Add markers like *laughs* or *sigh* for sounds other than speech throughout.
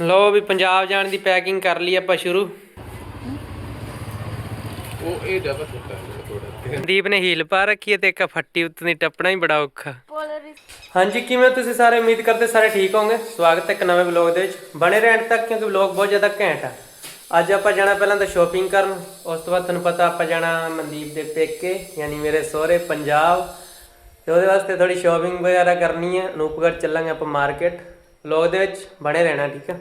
ਲੋ ਵੀ ਪੰਜਾਬ ਜਾਣ ਦੀ ਪੈਕਿੰਗ ਕਰ ਲਈ ਆਪਾਂ ਸ਼ੁਰੂ। ਉਹ ਇਹ ਡਬਲ ਥੋੜਾ ਦੀਪ ਨੇ ਹੀਲ ਪਾ ਰੱਖੀ ਹੈ ਤੇ ਇੱਕ ਫੱਟੀ ਉੱਤੇ ਦੀ ਟੱਪਣਾ ਹੀ ਬੜਾ ਔਖਾ। ਹਾਂਜੀ ਕਿਵੇਂ ਤੁਸੀਂ ਸਾਰੇ ਉਮੀਦ ਕਰਦੇ ਸਾਰੇ ਠੀਕ ਹੋਵੋਗੇ? ਸਵਾਗਤ ਹੈ ਇੱਕ ਨਵੇਂ ਵਲੌਗ ਦੇ ਵਿੱਚ। ਬਣੇ ਰਹਿਣ ਤੱਕ ਕਿਉਂਕਿ ਵਲੌਗ ਬਹੁਤ ਜ਼ਿਆਦਾ ਘੈਂਟ ਆ। ਅੱਜ ਆਪਾਂ ਜਾਣਾ ਪਹਿਲਾਂ ਤਾਂ ਸ਼ਾਪਿੰਗ ਕਰਨ। ਉਸ ਤੋਂ ਬਾਅਦ ਤੁਹਾਨੂੰ ਪਤਾ ਆਪਾਂ ਜਾਣਾ ਮਨਦੀਪ ਦੇ ਪੇਕੇ ਯਾਨੀ ਮੇਰੇ ਸਹੁਰੇ ਪੰਜਾਬ। ਤੇ ਉਹਦੇ ਵਾਸਤੇ ਥੋੜੀ ਸ਼ਾਪਿੰਗ ਵਗੈਰਾ ਕਰਨੀ ਹੈ। ਅਨੂਪਗੜ੍ਹ ਚੱਲਾਂਗੇ ਆਪਾਂ ਮਾਰਕੀਟ ਵਲੌਗ ਦੇ ਵਿੱਚ ਬਣੇ ਰਹਿਣਾ ਠੀਕ ਹੈ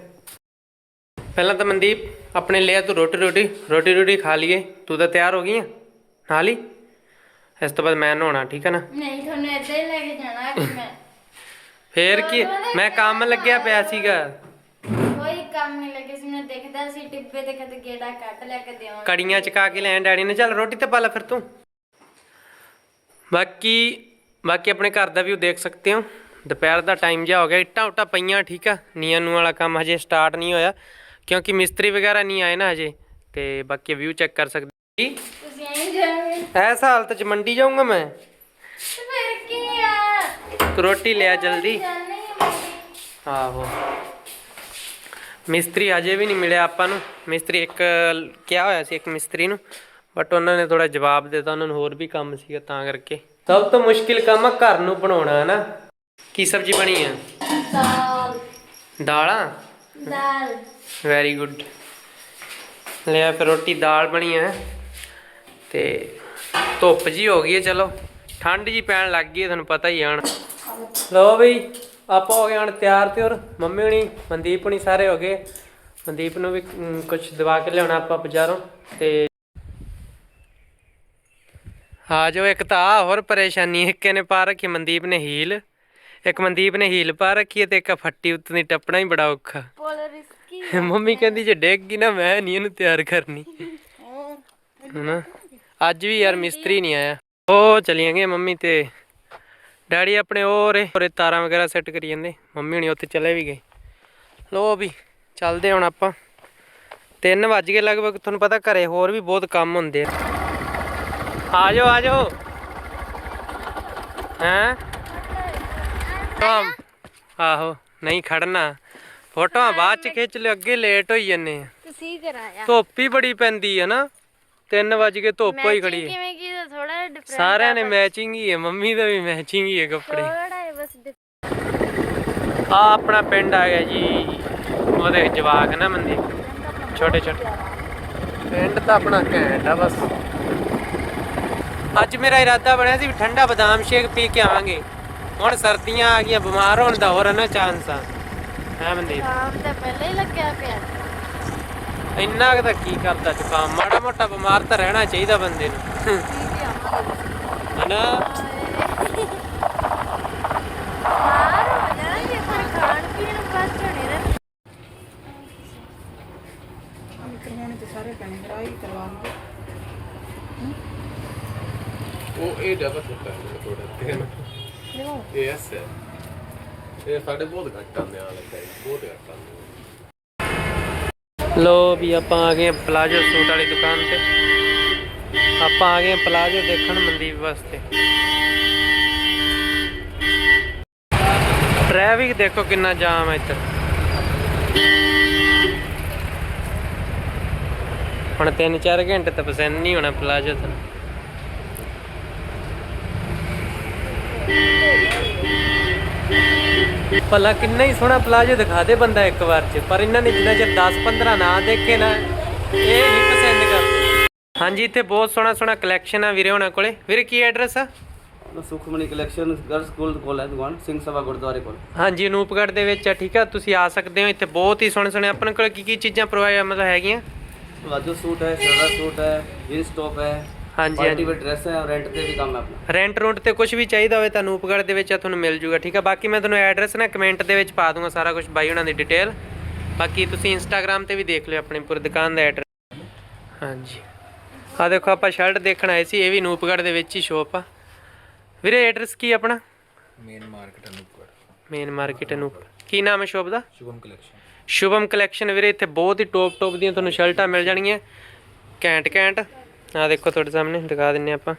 ਪਹਿਲਾਂ ਤਾਂ ਮਨਦੀਪ ਆਪਣੇ ਲਿਆ ਤੂੰ ਰੋਟੀ ਰੋਟੀ ਰੋਟੀ ਰੋਟੀ ਖਾ ਲਈਏ ਤੂੰ ਤਾਂ ਤਿਆਰ ਹੋ ਗਈ ਆ ਖਾ ਲਈ ਇਸ ਤੋਂ ਬਾਅਦ ਮੈਂ ਨਹਾਉਣਾ ਠੀਕ ਹੈ ਨਾ? ਨਹੀਂ ਤੁਹਾਨੂੰ ਹੀ ਲੈ ਕੇ ਜਾਣਾ ਕਿ ਮੈਂ। *laughs* ਫੇਰ ਕੀ ਮੈਂ ਕੰਮ ਲੱਗਿਆ ਪਿਆ ਸੀਗਾ। ਕੋਈ ਕੰਮ ਨਹੀਂ ਲੱਗੇ ਸੀ ਮੈਂ ਦੇਖਦਾ ਸੀ ਟਿੱਬੇ ਤੇ ਕਦੇ ਗੇੜਾ ਕੱਟ ਲਿਆ ਕੇ ਦੇਵਾਂ ਕੜੀਆਂ ਚਕਾ ਕੇ ਲੈਣ ਡੈਡੀ ਨੇ ਚੱਲ ਰੋਟੀ ਤੇ ਪਾ ਲੈ ਫਿਰ ਤੂੰ। ਬਾਕੀ ਬਾਕੀ ਆਪਣੇ ਘਰ ਦਾ ਵੀ ਦੇਖ ਸਕਦੇ ਹੋ। ਦੁਪਹਿਰ ਦਾ ਟਾਈਮ ਜਿਹਾ ਹੋ ਗਿਆ ਇੱਟਾਂ ਉੱਟਾਂ ਪਈਆਂ ਠੀਕ ਆ? ਨੀਆਂ ਨੂੰ ਵਾਲਾ ਕੰਮ ਹਜੇ ਸਟਾਰਟ ਨਹੀਂ ਹੋਇਆ ਕਿਉਂਕਿ ਮਿਸਤਰੀ ਵਗੈਰਾ ਨਹੀਂ ਆਏ ਨਾ ਹਜੇ ਤੇ ਬਾਕੀ ਵਿਊ ਚੈੱਕ ਕਰ ਸਕਦੇ ਜੀ? ਤੁਸੀਂ ਐਂ ਜਾਓਗੇ ਐਸ ਹਾਲਤ ਚ ਮੰਡੀ ਜਾਊਂਗਾ ਮੈਂ। ਫਿਰ ਕੀ ਆ? ਰੋਟੀ ਲਿਆ ਜਲਦੀ। ਆਹੋ। ਮਿਸਤਰੀ ਅਜੇ ਵੀ ਨਹੀਂ ਮਿਲਿਆ ਆਪਾਂ ਨੂੰ। ਮਿਸਤਰੀ ਇੱਕ ਕਿਹਾ ਹੋਇਆ ਸੀ ਇੱਕ ਮਿਸਤਰੀ ਨੂੰ ਬਟ ਉਹਨਾਂ ਨੇ ਥੋੜਾ ਜਵਾਬ ਦਿੱਤਾ ਉਹਨਾਂ ਨੂੰ ਹੋਰ ਵੀ ਕੰਮ ਸੀਗਾ ਤਾਂ ਕਰਕੇ। ਸਭ ਤੋਂ ਮੁਸ਼ਕਿਲ ਕੰਮ ਆ ਘਰ ਨੂੰ ਬਣਾਉਣਾ ਹੈ ਨਾ ਕੀ ਸਬਜ਼ੀ ਬਣੀ ਹੈ ਦਾਲ। ਦਾਲਾਂ? ਦਾਲ। ਵੈਰੀ ਗੁੱਡ ਲਿਆ ਫਿਰ ਰੋਟੀ ਦਾਲ ਬਣੀ ਹੈ ਤੇ ਧੁੱਪ ਜੀ ਹੋ ਗਈ ਹੈ ਚਲੋ। ਠੰਡ ਜੀ ਪੈਣ ਲੱਗ ਗਈ ਹੈ ਤੁਹਾਨੂੰ ਪਤਾ ਹੀ ਆਣ ਲੋ ਬਈ ਆਪਾਂ ਹੋ ਗਏ ਹਣ ਤਿਆਰ ਤੇ ਔਰ ਮੰਮੀ ਹੁਣੀ ਮਨਦੀਪ ਹੁਣੀ ਸਾਰੇ ਹੋ ਗਏ। ਮਨਦੀਪ ਨੂੰ ਵੀ ਕੁਝ ਦਵਾ ਕੇ ਲਿਆਉਣਾ ਆਪਾਂ ਬਾਜ਼ਾਰੋਂ ਤੇ ਆ ਜੋ ਇੱਕ ਤਾਂ ਹੋਰ ਪਰੇਸ਼ਾਨੀ ਇੱਕ ਇਹਨੇ ਪਾ ਰੱਖੀ ਮਨਦੀਪ ਨੇ ਹੀਲ। ਇੱਕ ਮਨਦੀਪ ਨੇ ਹੀਲ ਪਾ ਰੱਖੀ ਹੈ ਤੇ ਇੱਕ ਫੱਟੀ ਉੱਤੇ ਦੀ ਟੱਪਣਾ ਹੀ ਬੜਾ ਔਖਾ। *laughs* ਮੰਮੀ ਕਹਿੰਦੀ ਜੇ ਡਿੱਗ ਗਈ ਨਾ ਮੈਂ ਨਹੀਂ ਇਹਨੂੰ ਤਿਆਰ ਕਰਨੀ। ਹਨਾ? ਅੱਜ ਵੀ ਯਾਰ ਮਿਸਤਰੀ ਨਹੀਂ ਆਇਆ। ਉਹ ਚਲੀਆਂ ਗਏ ਮੰਮੀ ਤੇ। ਡੈਡੀ ਆਪਣੇ ਉਹ ਰੇ ਉਰੇ ਤਾਰਾਂ ਵਗੈਰਾ ਸੈੱਟ ਕਰੀ ਜਾਂਦੇ। ਮੰਮੀ ਹੁਣੀ ਉੱਥੇ ਚਲੇ ਵੀ ਗਏ। ਲੋ ਵੀ ਚੱਲਦੇ ਹੁਣ ਆਪਾਂ। 3 ਵੱਜ ਗਏ ਲਗਭਗ ਤੁਹਾਨੂੰ ਪਤਾ ਘਰੇ ਹੋਰ ਵੀ ਬਹੁਤ ਕੰਮ ਹੁੰਦੇ ਆ। ਆ ਜਾਓ ਆ ਜਾਓ। ਹੈਂ? ਆਹੋ ਨਹੀਂ ਖੜਨਾ। ਫੋਟੋਆਂ ਬਾਅਦ ਚ ਖਿੱਚ ਲਿਓ ਅੱਗੇ ਲੇਟ ਹੋਈ ਜੰਨੇ ਤੁਸੀਂ ਕਰਾਇਆ ਧੁੱਪ ਹੀ ਬੜੀ ਪੈਂਦੀ ਹੈ ਨਾ। 3 ਵਜ ਕੇ ਧੁੱਪ ਹੋਈ ਖੜੀ ਹੈ ਕਿਵੇਂ ਕੀ ਥੋੜਾ ਡਿਫਰੈਂਟ ਸਾਰਿਆਂ ਨੇ ਮੈਚਿੰਗ ਹੀ ਹੈ ਮੰਮੀ ਦਾ ਵੀ ਮੈਚਿੰਗ ਹੀ ਹੈ ਕੱਪੜੇ। ਥੋੜਾ ਹੈ ਬਸ different। ਆ ਆਪਣਾ ਪਿੰਡ ਆ ਗਿਆ ਜੀ ਉਹਦੇ ਜਵਾਕ ਨਾ ਮੰਦੀ ਛੋਟੇ ਛੋਟੇ। ਪਿੰਡ ਤਾਂ ਆਪਣਾ ਘੈਂਟ ਆ ਬਸ। ਅੱਜ ਮੇਰਾ ਇਰਾਦਾ ਬਣਿਆ ਸੀ ਠੰਡਾ ਬਦਾਮ ਸ਼ੇਕ ਪੀ ਕੇ ਆਵਾਂਗੇ। ਹੁਣ ਸਰਦੀਆਂ ਆ ਗਈਆਂ ਬਿਮਾਰ ਹੋਣ ਦਾ ਹੋਰ ਨਾ ਚਾਂਸ ਆ। ਹੈ ਮੰਦੀ ਸ਼ਾਮ ਤਾਂ ਪਹਿਲਾਂ ਹੀ ਲੱਗਿਆ ਪਿਆ। ਇੰਨਾ ਕੁ ਤਾਂ ਕੀ ਕਰਦਾ ਜ਼ੁਕਾਮ? ਮਾੜਾ ਮੋਟਾ ਬਿਮਾਰ ਤਾਂ ਰਹਿਣਾ ਚਾਹੀਦਾ ਬੰਦੇ ਨੂੰ। ਹਨਾ? ਬਾਹਰ ਹੋ ਜਾਣਗੇ ਪਰ ਖਾਣ ਪੀਣ ਨੂੰ ਬਸ ਝੋਣੇ ਰਹਿ ਉਹ ਇਹ ਡਬਲ ਹੁੰਦਾ ਹੈ ਥੋੜਾ ਇਹ ਐਸ ਹੈ। ਇਹ ਸਾਡੇ ਬਹੁਤ ਘੱਟ ਆਉਂਦੇ ਆ ਲੱਗਦਾ ਹੈ ਬਹੁਤ ਘੱਟ ਆਉਂਦੇ ਲੋ ਵੀ ਆਪਾਂ ਆ ਗਏ ਹਾਂ ਪਲਾਜੋ ਸੂਟ ਵਾਲੀ ਦੁਕਾਨ ਤੇ। ਆਪਾਂ ਆ ਗਏ ਪਲਾਜੋ ਦੇਖਣ ਮਨਦੀਪ ਵਾਸਤੇ। ਟ੍ਰੈਫਿਕ ਦੇਖੋ ਕਿੰਨਾ ਜਾਮ ਹੈ ਇੱਧਰ। ਹੁਣ 3-4 ਘੰਟੇ ਤਾਂ ਪਸੰਦ ਨਹੀਂ ਹੋਣਾ ਪਲਾਜੋ ਤਾਂ। ਭਲਾ ਕਿੰਨਾ ਹੀ ਸੋਹਣਾ ਪਲਾਜੋ ਦਿਖਾ ਦੇ ਬੰਦਾ ਇੱਕ ਵਾਰ ਚ ਪਰ ਇਹਨਾਂ ਨੇ ਜਿੰਨਾ ਚਿਰ 10-15 ਨਾ ਦੇਖੇ ਨਾ ਇਹ ਨਹੀਂ ਪਸੰਦ ਕਰਦੇ। ਹਾਂਜੀ ਇੱਥੇ ਬਹੁਤ ਸੋਹਣਾ ਸੋਹਣਾ ਕਲੈਕਸ਼ਨ ਆ ਵੀਰੇ ਉਹਨਾਂ ਕੋਲੇ। ਵੀਰੇ ਕੀ ਐਡਰੈਸ ਆ? ਸੁਖਮਨੀ ਕਲੈਕਸ਼ਨ ਗਰਲਸ ਸਕੂਲ ਕੋਲ ਹੈ ਦੁਕਾਨ ਸਿੰਘ ਸਭਾ ਗੁਰਦੁਆਰੇ ਕੋਲ। ਹਾਂਜੀ ਅਨੂਪਗੜ੍ਹ ਦੇ ਵਿੱਚ ਆ ਠੀਕ ਆ? ਤੁਸੀਂ ਆ ਸਕਦੇ ਹੋ ਇੱਥੇ ਬਹੁਤ ਹੀ ਸੋਹਣੇ ਸੋਹਣੇ ਆਪਣੇ ਕੋਲ ਕੀ ਕੀ ਚੀਜ਼ਾਂ ਪ੍ਰੋਵਾਈਡ ਮਤਲਬ ਹੈਗੀਆਂ? ਪਲਾਜੋ ਸੂਟ ਹੈ ਸ਼ਰਾਰਾ ਸੂਟ ਹੈ ਜੀਨਸ ਟੌਪ ਹੈ। ਹਾਂਜੀ ਪਾਰਟੀ ਹਾਂਜੀ। ਵੇਅਰ ਡਰੈਸ ਹੈ ਰੈਂਟ ਤੇ ਵੀ ਕੰਮ ਹੈ ਆਪਣਾ। ਰੈਂਟ ਰੂੰਟ ਤੇ ਕੁਝ ਵੀ ਚਾਹੀਦਾ ਹੋਵੇ ਤਾਂ ਅਨੂਪਗੜ੍ਹ ਦੇ ਵਿੱਚ ਆ ਤੁਹਾਨੂੰ ਮਿਲ ਜੂਗਾ ਠੀਕ ਆ? ਬਾਕੀ ਮੈਂ ਤੁਹਾਨੂੰ ਐਡਰੈਸ ਨਾ ਕਮੈਂਟ ਦੇ ਵਿੱਚ ਪਾ ਦੂੰਗਾ ਸਾਰਾ ਕੁਝ ਬਾਈ ਉਹਨਾਂ ਦੀ ਡਿਟੇਲ ਬਾਕੀ ਤੁਸੀਂ ਇੰਸਟਾਗ੍ਰam ਤੇ ਵੀ ਦੇਖ ਲਿਓ ਆਪਣੀ ਪੂਰੀ ਦੁਕਾਨ ਦਾ ਐਡਰੈਸ ਹਾਂਜੀ। ਆ ਦੇਖੋ ਆਪਾਂ ਸ਼ਰਟ ਦੇਖਣ ਆਏ ਸੀ ਇਹ ਵੀ ਅਨੂਪਗੜ੍ਹ ਦੇ ਵਿੱਚ ਹੀ ਸ਼ੋਪ ਆ। ਵੀਰੇ ਐਡਰੈਸ ਕੀ ਆਪਣਾ? Main market Anupgarh main market Anup ਕੀ ਨਾਮ ਹੈ ਸ਼ੋਪ ਦਾ? ਸ਼ੁਭਮ ਕਲੈਕਸ਼ਨ ਸ਼ੁਭਮ ਕਲੈਕਸ਼ਨ ਵੀਰੇ ਇੱਥੇ ਬਹੁਤ ਹੀ ਟੋਪ ਟੋਪ ਦੀਆਂ ਤੁਹਾਨੂੰ ਸ਼ਰਟਾਂ ਮਿਲ ਜਾਣਗੀਆਂ। ਘੈਂਟ ਘੈਂਟ। ਆ ਦੇਖੋ ਤੁਹਾਡੇ ਸਾਹਮਣੇ, ਦਿਖਾ ਦਿੰਨੇ ਆਪਾਂ।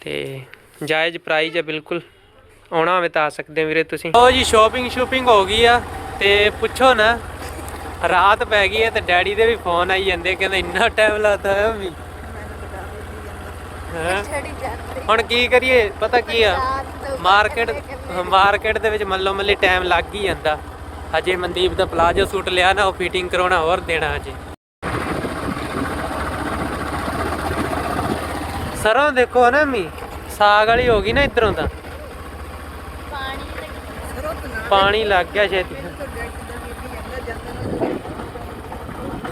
ਤੇ ਜਾਇਜ਼ ਪ੍ਰਾਈਜ਼ ਹੈ ਬਿਲਕੁਲ। ਆਉਣਾ ਹੋਵੇ ਤਾਂ ਆ ਸਕਦੇ ਵੀਰੇ ਤੁਸੀਂ। ਲੋ ਜੀ ਸ਼ਾਪਿੰਗ ਸ਼ੂਪਿੰਗ ਹੋ ਗਈ ਆ, ਤੇ ਪੁੱਛੋ ਨਾ, ਰਾਤ ਪੈ ਗਈ ਹੈ ਤੇ ਡੈਡੀ ਦੇ ਵੀ ਫੋਨ ਆਈ ਜਾਂਦੇ, ਕਹਿੰਦੇ ਇੰਨਾ ਟਾਈਮ ਲਾਤਾ ਹੈ ਮੰਮੀ। ਹੁਣ ਕੀ ਕਰੀਏ, ਪਤਾ ਕੀ ਆ? ਮਾਰਕੀਟ ਮਾਰਕੀਟ ਦੇ ਵਿੱਚ ਮੱਲੋ ਮੱਲੀ ਟਾਈਮ ਲੱਗ ਹੀ ਜਾਂਦਾ। ਹਜੇ ਮਨਦੀਪ ਦਾ ਪਲਾਜੋ ਸੂਟ ਲਿਆ ਨਾ, ਉਹ ਫਿਟਿੰਗ ਕਰਾਉਣਾ ਹੋਰ ਦੇਣਾ ਹਜੇ। ਸਰੋਂ ਦੇਖੋ ਨਾ ਮੀ, ਸਾਗ ਵਾਲੀ ਹੋ ਗਈ ਨਾ ਇਧਰੋਂ ਤਾਂ। ਪਾਣੀ ਲੱਗ ਗਿਆ ਛੇਤੀ।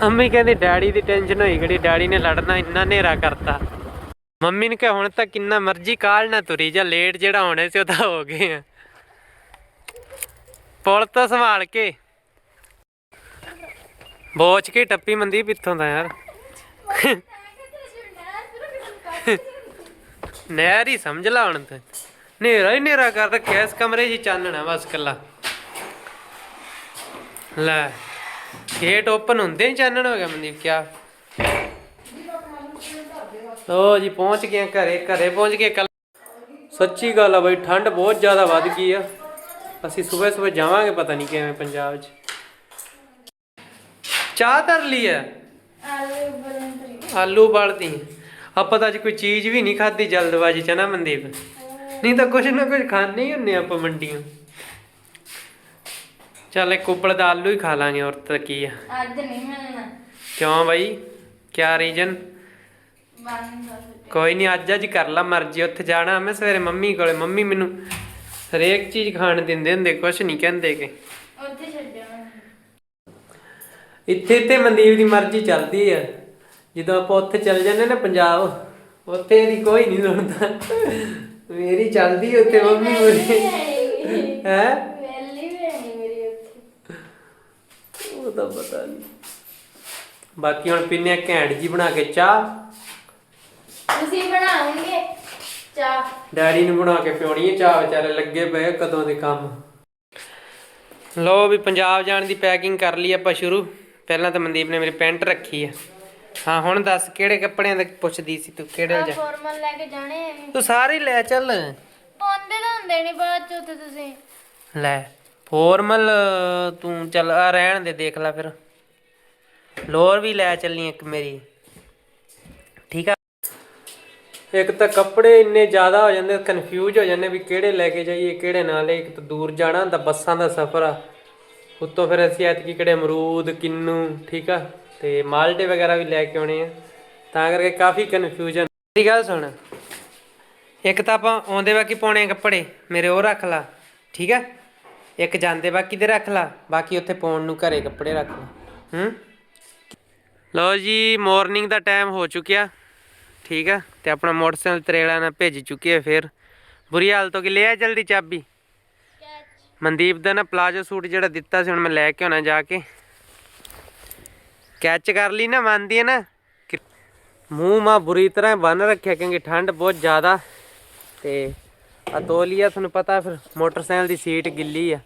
ਮੰਮੀ ਕਹਿੰਦੀ ਡੈਡੀ ਦੀ ਟੈਨਸ਼ਨ ਹੋਈ ਗੜੀ ਡੈਡੀ ਨੇ ਲੜਨਾ, ਇੰਨਾ ਹਨੇਰਾ ਕਰਤਾ। ਮੰਮੀ ਨੇ ਕਿਹਾ, ਹੁਣ ਤਾਂ ਕਿੰਨਾ ਮਰਜ਼ੀ ਕਾਲ ਨਾ ਤੁਰੀ ਜਾ, ਲੇਟ ਜਿਹੜਾ ਹੋਣੇ ਸੀ ਉਹ ਤਾਂ ਹੋ ਗਏ ਆ। ਪੁਲ ਤਾਂ ਸੰਭਾਲ ਕੇ। ਬੋਚ ਕੇ ਟੱਪੀ ਮੰਦੀ ਪਿੱਥੋਂ ਦਾ ਯਾਰ। ਨਹਿਰ ਹੀ ਸਮਝ ਲਾ ਹੁਣ ਤੇ। ਹਨੇਰਾ ਹੀ ਹਨੇਰਾ ਕਰ ਰੱਖਿਆ ਇਸ ਕਮਰੇ 'ਚ ਹੀ ਚਾਨਣਾ ਬਸ ਕੱਲਾ ਲੈ ਗੇਟ ਓਪਨ ਹੁੰਦੇ ਹੀ ਚਾਨਣ ਹੋ ਗਿਆ ਮਨਦੀਪ ਕਿਆ? ਲੋ ਜੀ ਪਹੁੰਚ ਗਏ ਹਾਂ ਘਰੇ ਘਰੇ ਪਹੁੰਚ ਗਏ ਕੱਲ ਸੱਚੀ ਗੱਲ ਆ ਬਈ ਠੰਡ ਬਹੁਤ ਜ਼ਿਆਦਾ ਵੱਧ ਗਈ ਆ। ਅਸੀਂ ਸਵੇਰ ਸਵੇਰ ਜਾਵਾਂਗੇ ਪਤਾ ਨਹੀਂ ਕਿਵੇਂ ਪੰਜਾਬ 'ਚ। ਚਾਹ ਧਰ ਲਈ ਆ ਆਲੂ ਬਲੰਦਰੀ ਆਲੂ ਬਾਲਦੀ। ਆਪਾਂ ਤਾਂ ਅੱਜ ਕੋਈ ਚੀਜ਼ ਵੀ ਨਹੀਂ ਖਾਧੀ ਜਲਦਬਾਜ਼ੀ ਚ ਨਾ ਮਨਦੀਪ? ਨਹੀਂ ਤਾਂ ਕੁਛ ਨਾ ਕੁਛ ਖਾਣੇ ਹੀ ਹੁੰਨੇ ਆਪਾਂ ਮੰਡੀਆਂ। ਚੱਲ ਇੱਕ ਉੱਪਲ ਦਾ ਆਲੂ ਹੀ ਖਾ ਲਾਂਗੇ ਹੋਰ ਤਾਂ ਕੀ ਆ। ਅੱਜ ਨਹੀਂ ਮਿਲਣਾ ਕਿਉਂ ਬਾਈ? ਕਿਆ ਰੀਜਨ? ਕੋਈ ਨਹੀਂ ਅੱਜ ਅੱਜ ਕਰ ਲਾ ਮਰਜ਼ੀ ਉੱਥੇ ਜਾਣਾ ਮੈਂ ਸਵੇਰੇ ਮੰਮੀ ਕੋਲੇ। ਮੰਮੀ ਮੈਨੂੰ ਹਰੇਕ ਚੀਜ਼ ਖਾਣ ਦਿੰਦੇ ਹੁੰਦੇ ਕੁਛ ਨਹੀਂ ਕਹਿੰਦੇ ਕਿ। ਉੱਥੇ ਛੱਡਿਆ ਇੱਥੇ ਤੇ ਮਨਦੀਪ ਦੀ ਮਰਜ਼ੀ ਚੱਲਦੀ ਆ। ਜਦੋਂ ਆਪਾਂ ਉੱਥੇ ਚੱਲ ਜਾਂਦੇ ਨਾ ਪੰਜਾਬ ਉੱਥੇ ਇਹਦੀ ਕੋਈ ਨਹੀਂ ਸੁਣਦਾ। ਮੇਰੀ ਚੱਲਦੀ ਉੱਥੇ ਮੰਮੀ ਮੇਰੀ ਹੈ? ਵੈਲੀ ਵੀ ਨਹੀਂ ਮੇਰੀ ਉੱਥੇ। ਉਹ ਤਾਂ ਪਤਾ ਨਹੀਂ ਬਾਕੀ ਹੁਣ ਪੀਨੇ ਘੈਂਟ ਜੀ ਬਣਾ ਕੇ ਚਾਹ। ਤੁਸੀਂ ਬਣਾਉਂਗੇ ਚਾਹ। ਡੈਡੀ ਨੂੰ ਬਣਾ ਕੇ ਪਿਉਣੀ ਹੈ ਚਾਹ ਵਿਚਾਰੇ ਲੱਗੇ ਪਏ ਕਦੋਂ ਦੇ ਕੰਮ। ਲੋ ਵੀ ਪੰਜਾਬ ਜਾਣ ਦੀ ਪੈਕਿੰਗ ਕਰ ਲਈ ਆਪਾਂ ਸ਼ੁਰੂ। ਪਹਿਲਾਂ ਤਾਂ ਮਨਦੀਪ ਨੇ ਮੇਰੀ ਪੈਂਟ ਰੱਖੀ ਆ। ਹਾਂ ਹੁਣ ਦੱਸ ਕਿਹੜੇ ਕੱਪੜਿਆਂ ਦਾ ਪੁੱਛਦੀ ਸੀ ਤੂੰ ਕਿਹੜੇ ਜਾ ਫਾਰਮਲ ਲੈ ਕੇ ਜਾਣੇ ਐਵੇਂ ਤੂੰ ਸਾਰੇ ਲੈ ਚੱਲ। ਪਾਉਂਦੇ ਤਾਂ ਹੁੰਦੇ ਨਹੀਂ ਬਾਅਦ ਚ ਉੱਥੇ ਤੁਸੀਂ। ਲੈ ਫਾਰਮਲ ਤੂੰ ਚੱਲ ਆ ਰਹਿਣ ਦੇ ਦੇਖ ਲੈ ਫਿਰ। ਲੋਅਰ ਵੀ ਲੈ ਚੱਲੀ ਇੱਕ ਮੇਰੀ। ਠੀਕ ਆ? ਇੱਕ ਤਾਂ ਕੱਪੜੇ ਇੰਨੇ ਜ਼ਿਆਦਾ ਹੋ ਜਾਂਦੇ ਕਨਫਿਊਜ਼ ਹੋ ਜਾਂਦੇ ਵੀ ਕਿਹੜੇ ਲੈ ਕੇ ਜਾਈਏ ਕਿਹੜੇ ਨਾ ਲੈ ਇੱਕ ਤਾਂ ਦੂਰ ਜਾਣਾ ਹੁੰਦਾ ਬੱਸਾਂ ਦਾ ਸਫ਼ਰ ਆ। ਉੱਤੋਂ ਫਿਰ ਅਸੀਂ ਐਤਕੀ ਕਿਹੜੇ ਅਮਰੂਦ ਕਿੰਨੂ ਠੀਕ ਆ? ਤੇ ਮਾਲਟੇ ਵਗੈਰਾ ਵੀ ਲੈ ਕੇ ਆਉਣੇ ਆ। ਤਾਂ ਕਰਕੇ ਕਾਫੀ ਕਨਫਿਊਜ਼ਨ ਮੇਰੀ ਗੱਲ ਸੁਣ। ਇੱਕ ਤਾਂ ਆਪਾਂ ਆਉਂਦੇ ਬਾਕੀ ਪਾਉਣੇ ਕੱਪੜੇ ਮੇਰੇ ਉਹ ਰੱਖ ਲਾ ਠੀਕ ਆ? ਇੱਕ ਜਾਂਦੇ ਬਾਕੀ ਦੇ ਰੱਖ ਲਾ ਬਾਕੀ ਉੱਥੇ ਪਾਉਣ ਨੂੰ ਘਰੇ ਕੱਪੜੇ ਰੱਖ ਲਾ। ਹੂੰ? ਲਓ ਜੀ ਮਾਰਨਿੰਗ ਦਾ ਟਾਈਮ ਹੋ ਚੁੱਕਿਆ ਠੀਕ ਆ? ਤੇ ਆਪਣਾ ਮੋਟਰਸਾਈਕਲ ਤਰੇੜਾ ਨਾਲ ਭੇਜ ਚੁੱਕੀ ਹੈ ਫਿਰ। ਬੁਰੀ ਹਾਲਤ ਹੋ ਗਈ। ਲੈ ਆ ਜਲਦੀ ਚਾਬੀ। ਮਨਦੀਪ ਦਾ ਨਾ ਪਲਾਜੋ ਸੂਟ ਜਿਹੜਾ ਦਿੱਤਾ ਸੀ ਹੁਣ ਮੈਂ ਲੈ ਕੇ ਆਉਣਾ ਜਾ ਕੇ। ਕੈਚ ਕਰ ਲਈ ਨਾ, ਮੰਨਦੀ ਹੈ ਨਾ? ਕਿ- ਮੂੰਹ ਮਾ ਬੁਰੀ ਤਰ੍ਹਾਂ ਬੰਨ ਰੱਖਿਆ, ਕਿਉਂਕਿ ਠੰਡ ਬਹੁਤ ਜ਼ਿਆਦਾ। ਤੇ ਆ ਤੁਹਾਨੂੰ ਪਤਾ ਫਿਰ, ਮੋਟਰਸਾਈਕਲ ਦੀ ਸੀਟ ਗਿੱਲੀ ਆ।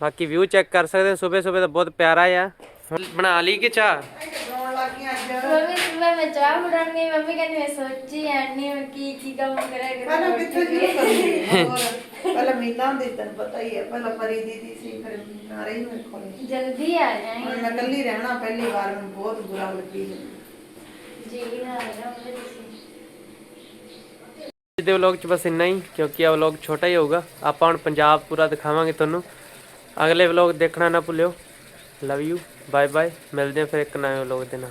ਬਾਕੀ ਵਿਊ ਚੈੱਕ ਕਰ ਸਕਦੇ ਹੋ ਸਵੇਰੇ ਸਵੇਰੇ ਤਾਂ ਬਹੁਤ ਪਿਆਰਾ ਆ। ਬਣਾ ਲਈ ਕਿ ਚਾਹ? ਚਾਹ ਬਣਾਉਣ ਮੰਮੀ ਕਹਿੰਦੀ ਮੈਂ ਸੋਚੀ ਐਨੀ ਮੈਂ ਕੀ ਕੀ ਕੰਮ ਕਰਿਆ ਪਹਿਲਾਂ ਕਿੱਥੇ ਸ਼ੁਰੂ ਕਰਨੀ *laughs* ਹੋਰ ਪਹਿਲਾਂ ਮੀਨਾ ਹੁੰਦੀ ਤੈਨੂੰ ਪਤਾ ਹੀ ਹੈ ਪਹਿਲਾਂ ਪਰੀ ਦੀਦੀ ਸੀ ਫਿਰ ਨਾ ਰਹੀ ਮੇਰੇ ਕੋਲ। ਜਲਦੀ ਆ ਹੁਣ ਜਾਏਂਗੇ ਮੈਂ ਇਕੱਲੀ ਰਹਿਣਾ ਪਹਿਲੀ ਵਾਰ ਮੈਨੂੰ ਬਹੁਤ ਬੁਰਾ ਲੱਗੀ। ਜੀ ਆ ਜਾ ਮੇਰੇ ਤੁਸੀਂ ਅੱਜ ਦੇ ਵਲੌਗ ਚ ਬਸ ਇੰਨਾ ਹੀ ਕਿਉਂਕਿ ਇਹ ਵਲੌਗ ਛੋਟਾ ਹੀ ਹੋਊਗਾ। ਆਪਾਂ ਹੁਣ ਪੰਜਾਬ ਪੂਰਾ ਦਿਖਾਵਾਂਗੇ ਤੁਹਾਨੂੰ। ਅਗਲੇ ਵਲੌਗ ਦੇਖਣਾ ਨਾ ਭੁੱਲਿਓ। ਲਵ ਯੂ ਬਾਏ ਬਾਏ ਮਿਲਦੇ ਹਾਂ ਫਿਰ ਇੱਕ ਨਵੇਂ ਵਲੌਗ ਦੇ ਨਾਲ।